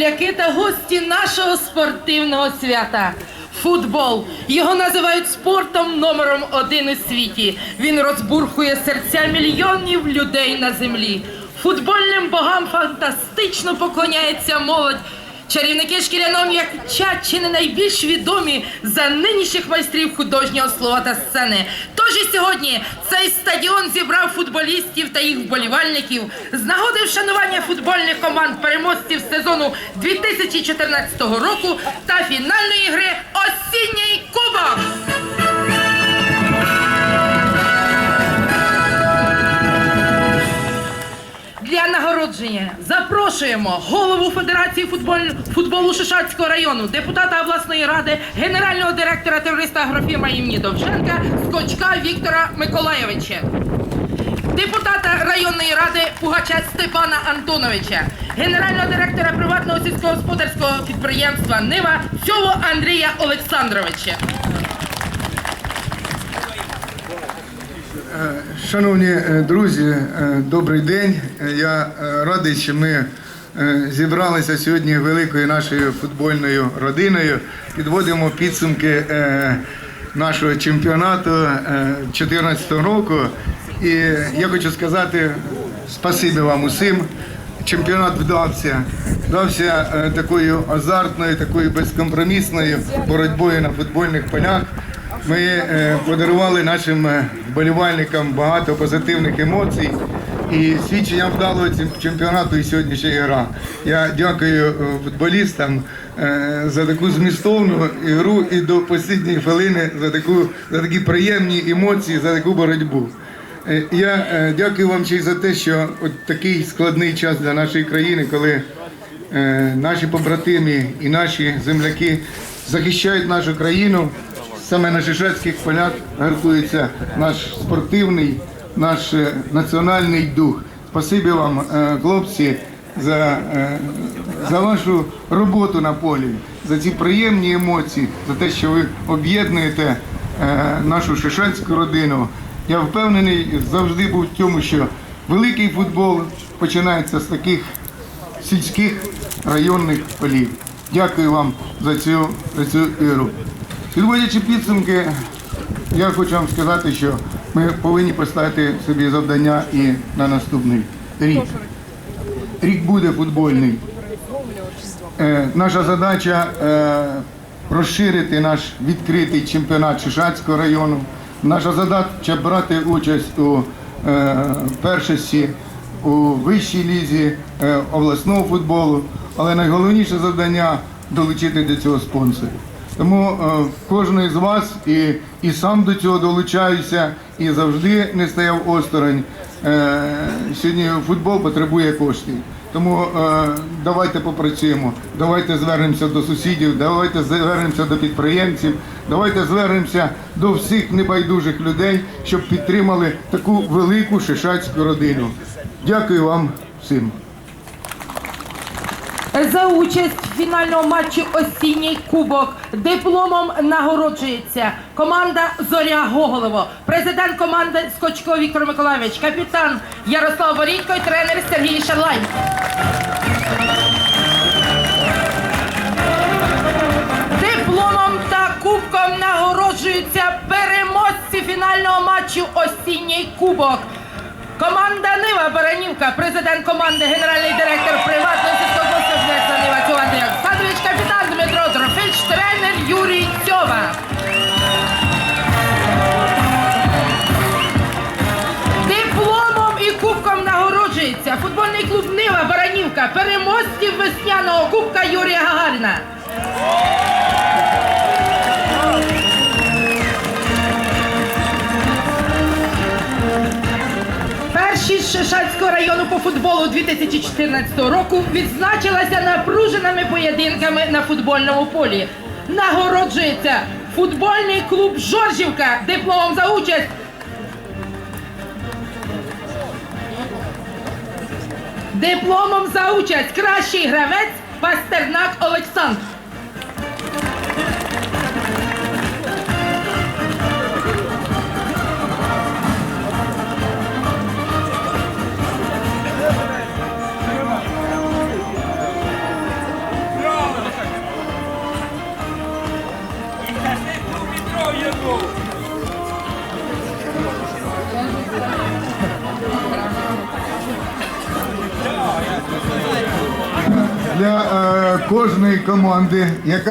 земляки та гості нашого спортивного свята. Футбол. Його називають спортом номером один у світі. Він розбурхує серця мільйонів людей на землі. Футбольним богам фантастично поклоняється молодь. Чарівники шкіряного м'яча чи не найбільш відомі за нинішніх майстрів художнього слова та сцени. Тож сьогодні цей стадіон зібрав футболістів та їх вболівальників з нагоди вшанування футбольних команд переможців сезону 2014 року та фінальної гри Осінній кубок. Запрошуємо голову Федерації футболь... футболу Шишацького району, депутата обласної ради, генерального директора терориста агрофірма імені Довженка Скочка Віктора Миколайовича, депутата районної ради Пугача Степана Антоновича, генерального директора приватного сільськогосподарського підприємства Нива Цьову Андрія Олександровича. Шановні е, друзі, е, добрий день. Е, Я е, радий, що ми е, зібралися сьогодні великою нашою футбольною родиною. Підводимо підсумки е, нашого чемпіонату 2014 року. І я хочу сказати спасибі вам усім. Чемпіонат вдався, вдався е, такою азартною, такою безкомпромісною боротьбою на футбольних полях. Ми е, подарували нашим е, вболівальникам багато позитивних емоцій. І свідченням вдалого чемпіонату і сьогоднішня гра. Я дякую е, футболістам е, за таку змістовну ігру і до останньої хвилини за таку за такі приємні емоції, за таку боротьбу. Е, Я дякую вам ще й за те, що от такий складний час для нашої країни, коли наші побратимі і наші земляки захищають нашу країну. Саме на Шишацьких полях гартується наш спортивний, наш е, національний дух. Спасибі вам, е, хлопці, за, е, за вашу роботу на полі, за ці приємні емоції, за те, що ви об'єднуєте нашу шишацьку родину. Я впевнений завжди був в тому, що великий футбол починається з таких сільських районних полів. Дякую вам за цю, за цю ігру. Підводячи підсумки, я хочу вам сказати, що ми повинні поставити собі завдання і на наступний рік. Рік буде футбольний. Е, наша задача е, розширити наш відкритий чемпіонат Шишацького району. Наша задача брати участь у е, першості у вищій лізі обласного футболу, але найголовніше завдання долучити до цього спонсорів. Тому е, кожен з вас і, і сам до цього долучаюся і завжди не стояв осторонь. Е, сьогодні футбол потребує коштів. Тому е, давайте попрацюємо, давайте звернемося до сусідів, давайте звернемося до підприємців, давайте звернемося до всіх небайдужих людей, щоб підтримали таку велику шишацьку родину. Дякую вам всім. За участь в фінальному матчі осінній кубок дипломом нагороджується команда Зоря Гоголево, президент команди Скочко Віктор Миколаївич, капітан Ярослав Борідько і тренер Сергій Шарлай. Дипломом та кубком нагороджуються переможці фінального матчу Осінній кубок. Команда Нива Баранівка, президент команди, генеральний Баранівка, переможців весняного кубка Юрія Гагаріна. Першість Шишацького району по футболу 2014 року відзначилася напруженими поєдинками на футбольному полі. Нагороджується футбольний клуб Жоржівка дипломом за участь. Дипломом за участь кращий гравець Пастернак Олександр. Для е, кожної команди, яка